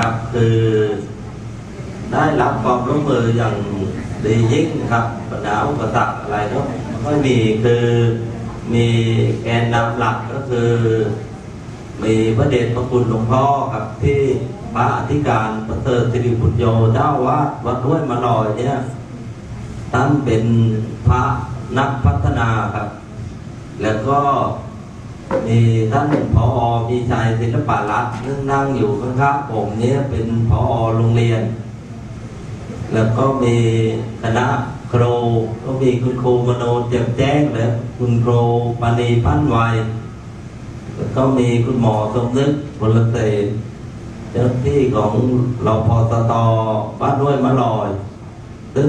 นะครับ คือได้รับความร่วมมืออย่างดียิ่งนะครับปัญหาอุปสรรคอะไรก็ไม่มีคือมีแกนนำหลักก็คือ มีพระเดชพระคุณหลวงพ่อครับที่พระอธิการประเสริฐสิริพุทธโยเจ้าวาดวัดห้วยมาลอยเนี่ยท่านเป็นพระนักพัฒนาครับ แล้วก็ มีท่านผอมีชัยศิลปะรัตน์นั่งนั่งอยู่ข้างๆผมเนี่ยเป็นผอโรงเรียน แล้วก็มีคณะครูก็มีคุณครูมโนเจียมแจ้งและคุณครูปานีพันไวยแล้วก็มีคุณหมอสมนึกพลเศษเจ้าหน้าที่ของรอพอสตบ้านด้วยมะลอยซึ่ง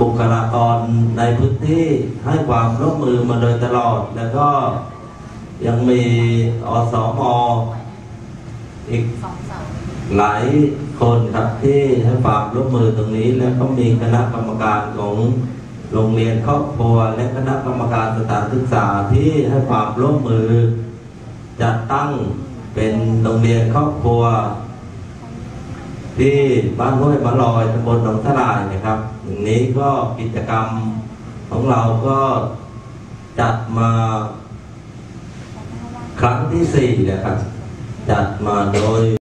บุคลากรในพื้นที่ให้ความร่วมมือมาโดยตลอด แล้วก็ ยังมีอสมอีกหลายคนครับที่ให้ความร่วมมือตรงนี้ แล้วก็มีคณะกรรมการของโรงเรียนครอบครัว และคณะกรรมการสถานศึกษาที่ให้ความร่วมมือ จัดตั้งเป็นโรงเรียนครอบครัว ที่บ้านห้วยมะลอยตำบลหนองทลายนะครับอย่างนี้ก็กิจกรรมของเราก็จัดมา ที่สี่นะครับ จัดมาโดย